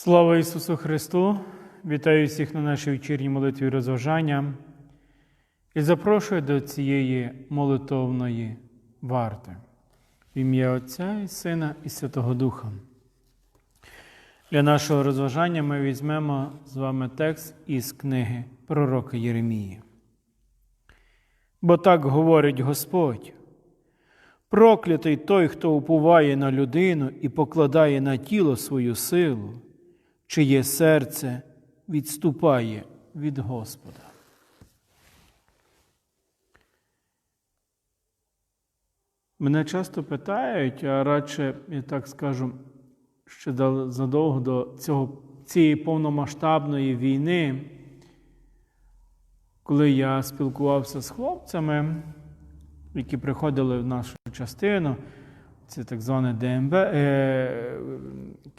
Слава Ісусу Христу! Вітаю всіх на нашій вечірній молитві розважання і запрошую до цієї молитовної варти в ім'я Отця і Сина і Святого Духа. Для нашого розважання ми візьмемо з вами текст із книги пророка Єремії. Бо так говорить Господь. Проклятий той, хто уповає на людину і покладає на тіло свою силу, чиє серце відступає від Господа. Мене часто питають, а радше, я так скажу, ще задовго до цього, цієї повномасштабної війни, коли я спілкувався з хлопцями, які приходили в нашу частину, це так зване ДМБ, е,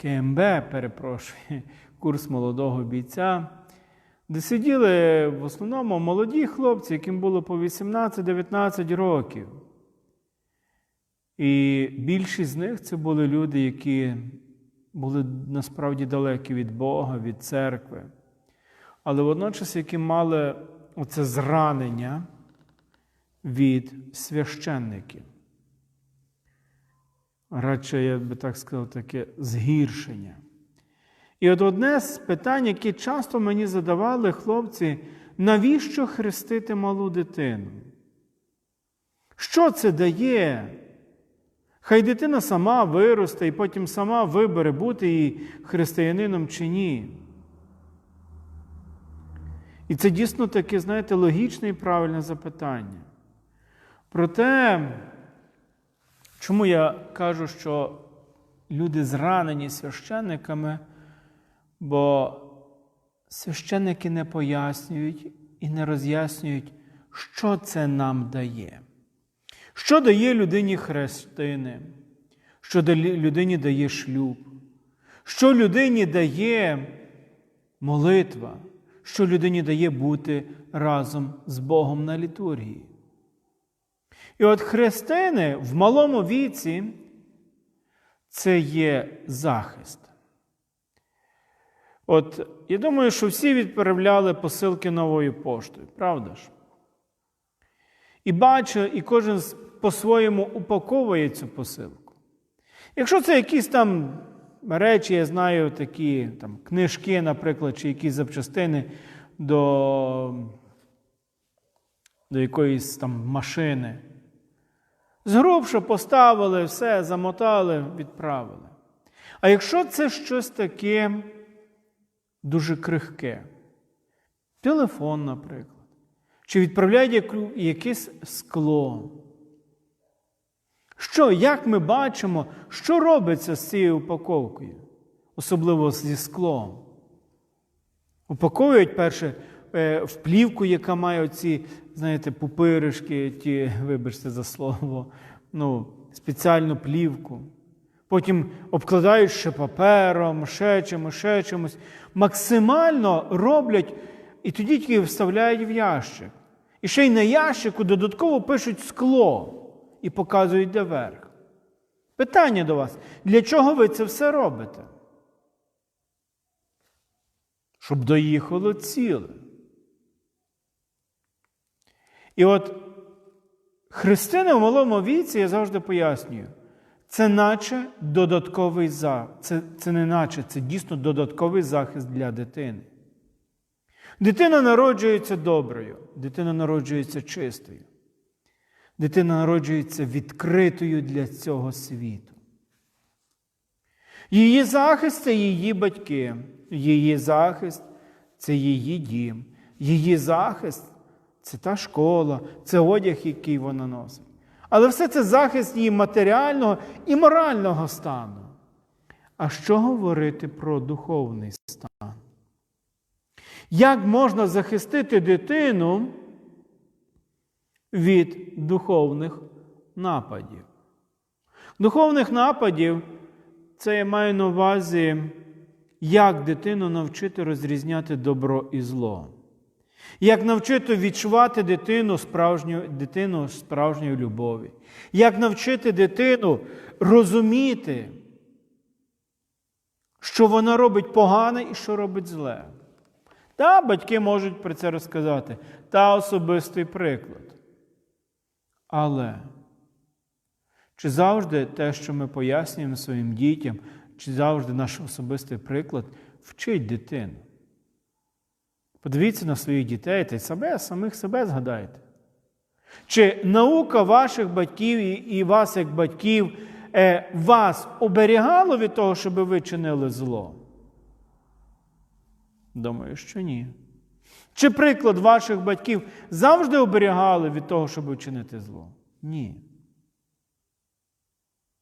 КМБ, перепрошую, курс молодого бійця, де сиділи в основному молоді хлопці, яким було по 18-19 років. І більшість з них це були люди, які були насправді далекі від Бога, від церкви, але водночас, які мали оце зранення від священників. Радше, я би так сказав, таке згіршення. І от одне з питань, які часто мені задавали хлопці, навіщо хрестити малу дитину? Що це дає? Хай дитина сама виросте і потім сама вибере, бути їй християнином чи ні. І це дійсно таке, знаєте, логічне і правильне запитання. Проте, чому я кажу, що люди зранені священниками, бо священники не пояснюють і не роз'яснюють, що це нам дає. Що дає людині хрестини, що людині дає шлюб, що людині дає молитва, що людині дає бути разом з Богом на літургії. І от хрестини в малому віці це є захист. От я думаю, що всі відправляли посилки новою поштою, правда ж? І бачу, і кожен по-своєму упаковує цю посилку. Якщо це якісь там речі, я знаю, такі там, книжки, наприклад, чи якісь запчастини до, до якоїсь там машини, згрубше поставили, все, замотали, відправили. А якщо це щось таке дуже крихке, телефон, наприклад, чи відправляють якесь скло. Що, як ми бачимо, що робиться з цією упаковкою, особливо зі склом? Упаковують перше в плівку, яка має оці, знаєте, пупиришки, ті, вибачте за слово, ну, спеціальну плівку. Потім обкладають ще папером, ще чимось, ще чимось. Максимально роблять і тоді тільки вставляють в ящик. І ще й на ящику додатково пишуть скло і показують де верх. Питання до вас: для чого ви це все робите? Щоб доїхало ціле. І от христини в малому віці, я завжди пояснюю, це наче додатковий захист. Це, це не наче, це дійсно додатковий захист для дитини. Дитина народжується доброю, дитина народжується чистою. Дитина народжується відкритою для цього світу. Її захист це її батьки, її захист це її дім, її захист це та школа, це одяг, який вона носить. Але все це захист її матеріального і морального стану. А що говорити про духовний стан? Як можна захистити дитину від духовних нападів? Духовних нападів це я маю на увазі, як дитину навчити розрізняти добро і зло. Як навчити відчувати дитину справжню, дитину справжньої любові, як навчити дитину розуміти, що вона робить погане і що робить зле. Та батьки можуть про це розказати, та особистий приклад. Але чи завжди те, що ми пояснюємо своїм дітям, чи завжди наш особистий приклад вчить дитину? Подивіться на своїх дітей та й себе, самих себе згадайте. Чи наука ваших батьків і- вас, як батьків, е, вас оберігало від того, щоб ви чинили зло? Думаю, що ні. Чи приклад ваших батьків завжди оберігали від того, щоб вчинити зло? Ні.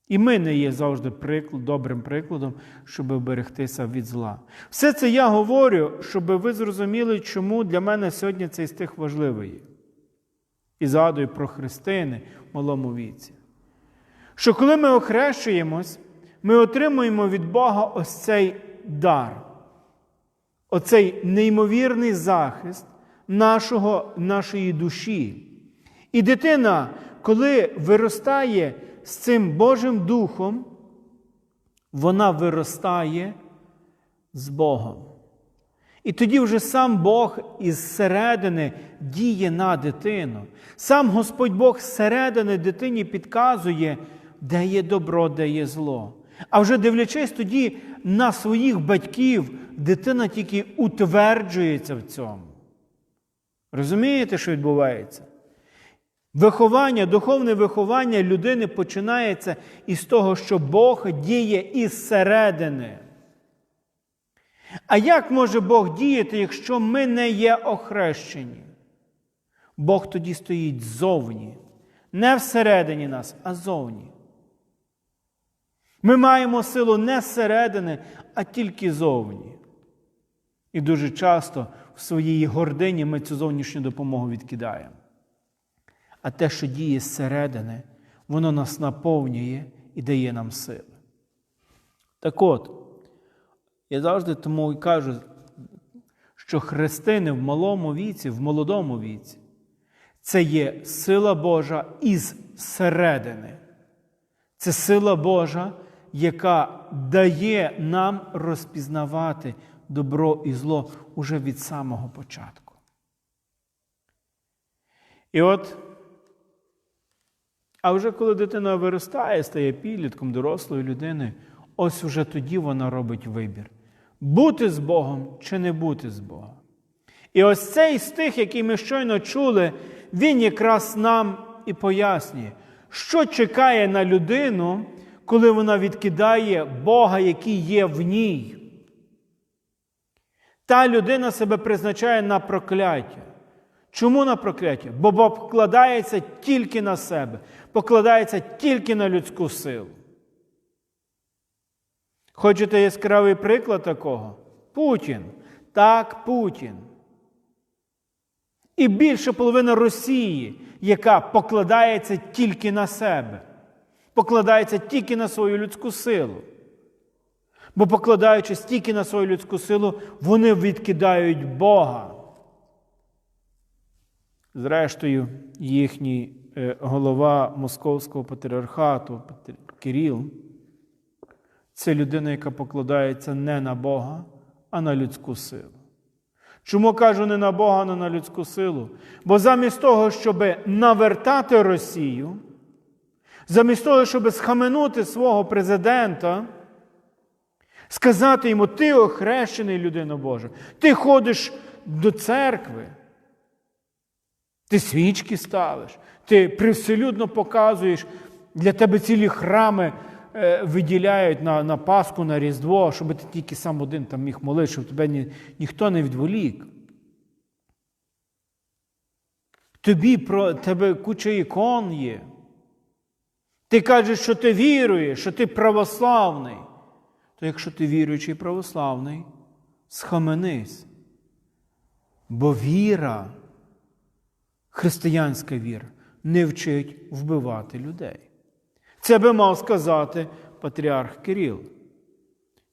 І ми не є завжди приклад, добрим прикладом, щоб оберегтися від зла. Все це я говорю, щоб ви зрозуміли, чому для мене сьогодні цей стих важливий. І згадую про христини в малому віці. Що коли ми охрещуємось, ми отримуємо від Бога ось цей дар, оцей неймовірний захист нашого, нашої душі. І дитина, коли виростає з цим Божим Духом, вона виростає з Богом. І тоді вже сам Бог із середини діє на дитину. Сам Господь Бог зсередини дитині підказує, де є добро, де є зло. А вже дивлячись тоді на своїх батьків, дитина тільки утверджується в цьому. Розумієте, що відбувається? Виховання, духовне виховання людини починається із того, що Бог діє із середини. А як може Бог діяти, якщо ми не є охрещені? Бог тоді стоїть ззовні, не всередині нас, а зовні. Ми маємо силу не зсередини, а тільки зовні. І дуже часто в своїй гордині ми цю зовнішню допомогу відкидаємо. А те, що діє зсередини, воно нас наповнює і дає нам сили. Так от, я завжди тому і кажу, що хрестини в малому віці, в молодому віці, це є сила Божа із середини. Це сила Божа, яка дає нам розпізнавати добро і зло уже від самого початку. І от, а вже коли дитина виростає, стає підлітком, дорослою людиною, ось уже тоді вона робить вибір: бути з Богом чи не бути з Богом. І ось цей стих, який ми щойно чули, він якраз нам і пояснює, що чекає на людину, коли вона відкидає Бога, який є в ній. Та людина себе призначає на прокляття. Чому на прокляття? Бо покладається тільки на себе, покладається тільки на людську силу. Хочете яскравий приклад такого? Путін. Так, Путін. І більше половина Росії, яка покладається тільки на себе, покладається тільки на свою людську силу. Бо, покладаючись тільки на свою людську силу, вони відкидають Бога. Зрештою, їхній голова Московського патріархату Кирил, це людина, яка покладається не на Бога, а на людську силу. Чому кажу не на Бога, а на людську силу? Бо замість того, щоб навертати Росію, замість того, щоб схаменути свого президента, сказати йому, ти охрещений людина Божа, ти ходиш до церкви, ти свічки ставиш, ти привселюдно показуєш, для тебе цілі храми е, виділяють на на Пасху, на Різдво, щоб ти тільки сам один там міг молити, щоб тебе ні, ніхто не відволік. Тобі про тебе куча ікон є. Ти кажеш, що ти віруєш, що ти православний. То якщо ти віруючий православний, схаменись. Бо віра, християнська віра, не вчить вбивати людей. Це би мав сказати патріарх Кирил.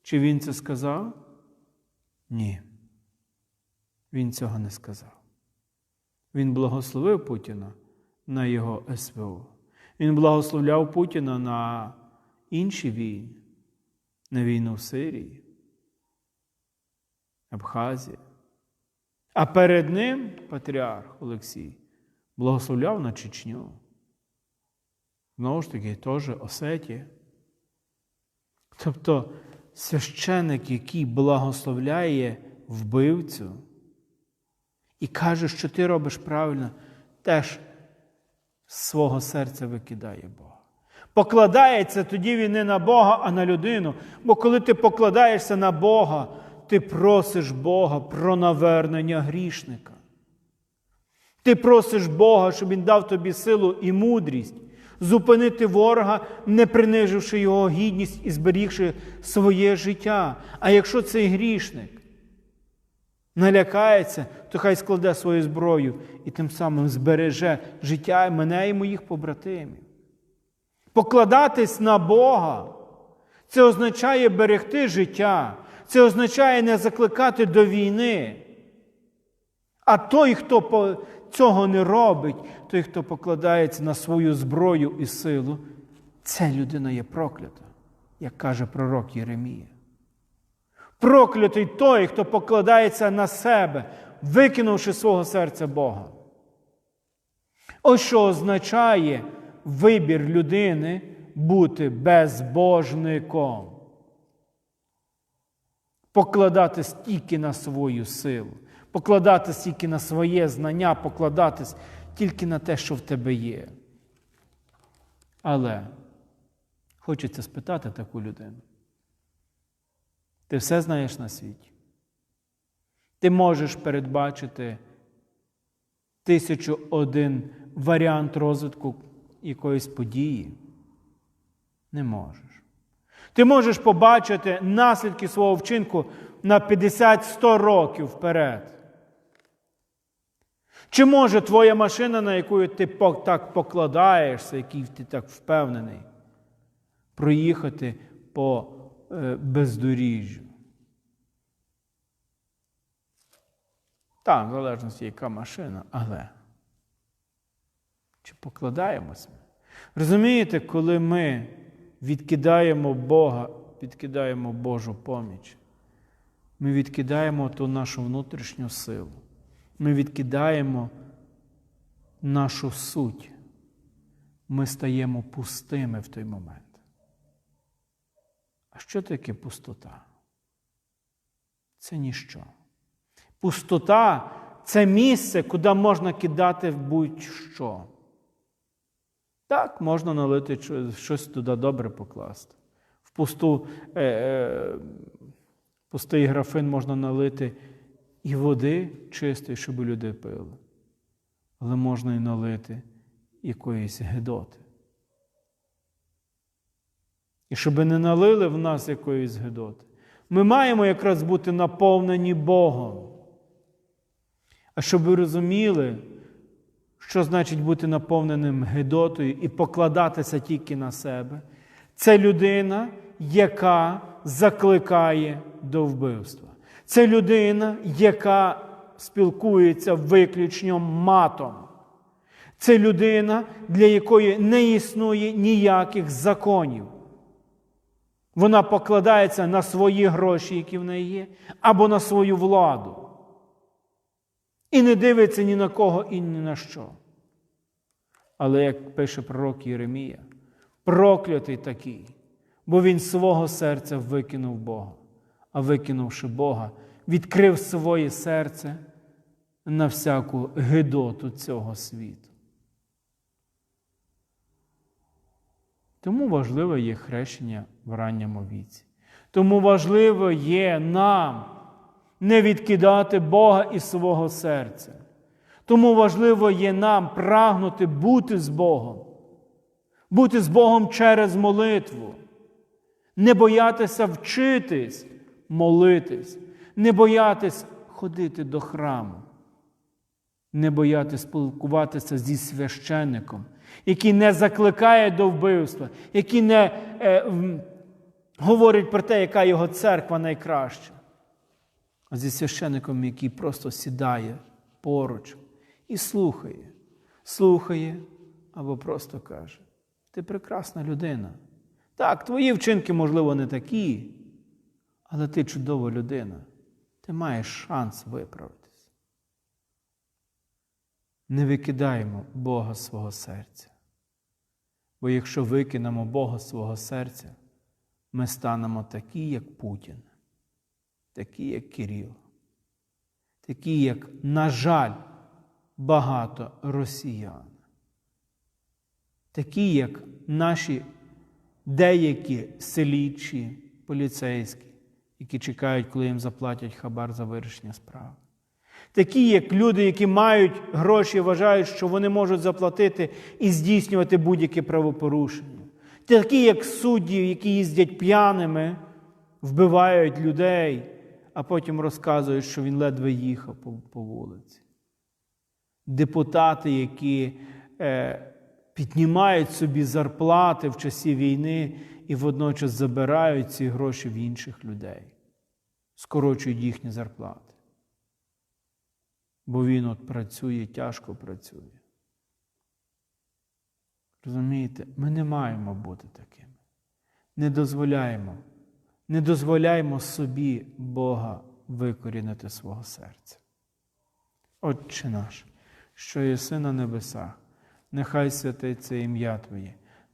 Чи він це сказав? Ні. Він цього не сказав. Він благословив Путіна на його СВО. Він благословляв Путіна на інші війни, на війну в Сирії, Абхазія. А перед ним патріарх Олексій благословляв на Чечню. Знову ж таки, теж Осетія. Тобто священик, який благословляє вбивцю і каже, що ти робиш правильно, теж з свого серця викидає Бога. Покладається тоді він не на Бога, а на людину. Бо коли ти покладаєшся на Бога, ти просиш Бога про навернення грішника. Ти просиш Бога, щоб Він дав тобі силу і мудрість, зупинити ворога, не приниживши його гідність і зберігши своє життя. А якщо цей грішник налякається, то хай складе свою зброю і тим самим збереже життя мене і моїх побратимів. Покладатись на Бога. Це означає берегти життя, це означає не закликати до війни. А той, хто цього не робить, той, хто покладається на свою зброю і силу, ця людина є проклята, як каже пророк Єремія. Проклятий той, хто покладається на себе, викинувши свого серця Бога. Ось що означає вибір людини бути безбожником. Покладатись тільки на свою силу, покладатись тільки на своє знання, покладатись тільки на те, що в тебе є. Але хочеться спитати таку людину. Ти все знаєш на світі. Ти можеш передбачити тисячу один варіант розвитку якоїсь події. Не можеш. Ти можеш побачити наслідки свого вчинку на 50-100 років вперед. Чи може твоя машина, на яку ти так покладаєшся, який ти так впевнений, проїхати по е, бездоріжжю? Так, в залежності, яка машина, але чи покладаємося? Розумієте, коли ми відкидаємо Бога, відкидаємо Божу поміч, ми відкидаємо ту нашу внутрішню силу, ми відкидаємо нашу суть, ми стаємо пустими в той момент. А що таке пустота? Це ніщо. Пустота це місце, куди можна кидати будь-що. Так, можна налити щось туди добре покласти. В пусту, е, е, пустий графин можна налити і води чистої, щоб люди пили. Але можна і налити якоїсь гедоти. І щоб не налили в нас якоїсь гедоти, ми маємо якраз бути наповнені Богом. А щоб ви розуміли, що значить бути наповненим гидотою і покладатися тільки на себе? Це людина, яка закликає до вбивства. Це людина, яка спілкується виключно матом. Це людина, для якої не існує ніяких законів. Вона покладається на свої гроші, які в неї є, або на свою владу і не дивиться ні на кого і ні на що. Але як пише пророк Єремія, проклятий такий, бо він свого серця викинув Бога, а викинувши Бога, відкрив своє серце на всяку гидоту цього світу. Тому важливе є хрещення в ранньому віці. Тому важливо є нам не відкидати Бога із свого серця. Тому важливо є нам прагнути бути з Богом, бути з Богом через молитву, не боятися вчитись, молитись, не боятись ходити до храму, не боятися спілкуватися зі священником, який не закликає до вбивства, який не е, говорить про те, яка його церква найкраща. А зі священником, який просто сідає поруч і слухає, слухає або просто каже: Ти прекрасна людина. Так, твої вчинки, можливо, не такі, але ти чудова людина. ти маєш шанс виправитись. Не викидаємо Бога свого серця. Бо якщо викинемо Бога свого серця, ми станемо такі, як Путін, такі, як Кирил, такі, як, на жаль, багато росіян, такі, як наші деякі селічі, поліцейські, які чекають, коли їм заплатять хабар за вирішення справи. Такі, як люди, які мають гроші, вважають, що вони можуть заплатити і здійснювати будь-яке правопорушення. Такі, як судді, які їздять п'яними, вбивають людей, а потім розказують, що він ледве їхав по, по вулиці. Депутати, які е, піднімають собі зарплати в часі війни і водночас забирають ці гроші в інших людей, скорочують їхні зарплати. Бо він от працює, тяжко працює. Розумієте, ми не маємо бути такими. Не дозволяємо, не дозволяємо собі Бога викорінити свого серця. Отче наш, що єси на небесах, нехай святиться ім'я Твоє,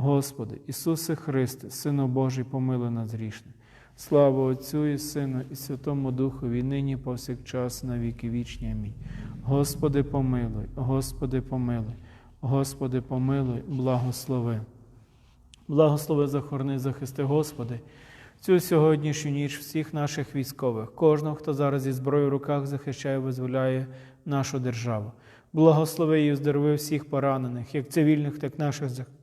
Господи, Ісусе Христе, Сино Божий, помили нас грішне. Слава Отцю і Сину, і Святому Духові, нині повсякчас, на віки вічні. Амінь. Господи, помилуй, Господи, помилуй, Господи, помилуй, благослови. Благослови, захорони, захисти, Господи, цю сьогоднішню ніч всіх наших військових, кожного, хто зараз зі зброєю в руках захищає, визволяє нашу державу. Благослови і оздорови всіх поранених, як цивільних, так і наших захисників.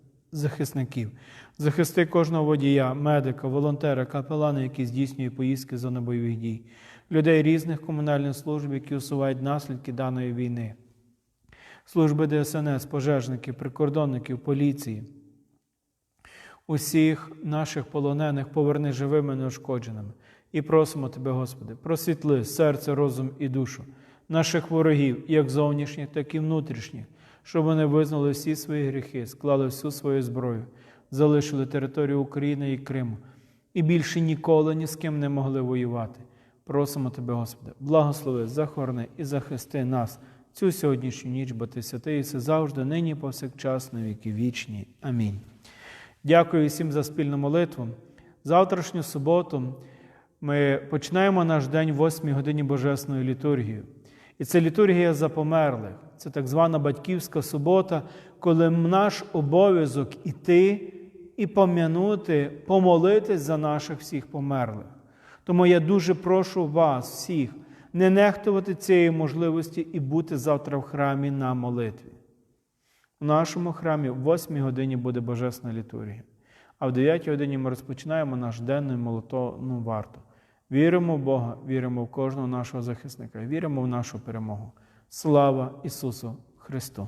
Захисти кожного водія, медика, волонтера, капелана, які здійснює поїздки зони бойових дій, людей різних комунальних служб, які усувають наслідки даної війни, служби ДСНС, пожежників, прикордонників, поліції. Усіх наших полонених поверни живими неушкодженими. І просимо Тебе, Господи, просвітли серце, розум і душу наших ворогів, як зовнішніх, так і внутрішніх, щоб вони визнали всі свої гріхи, склали всю свою зброю, залишили територію України і Криму і більше ніколи ні з ким не могли воювати. Просимо Тебе, Господи, благослови, захорони і захисти нас цю сьогоднішню ніч, бо Ти святий і все завжди, нині, повсякчас, на віки вічні. Амінь. Дякую всім за спільну молитву. Завтрашню суботу ми починаємо наш день в 8 годині Божественною літургією. І це літургія за померлих. Це так звана батьківська субота, коли наш обов'язок іти і пом'янути, помолитись за наших всіх померлих. Тому я дуже прошу вас, всіх, не нехтувати цієї можливості і бути завтра в храмі на молитві. У нашому храмі в 8 годині буде Божесна літургія, а в 9 годині ми розпочинаємо наш денний молотовну варту. Віримо в Бога, віримо в кожного нашого захисника, віримо в нашу перемогу. Слава Ісусу Христу!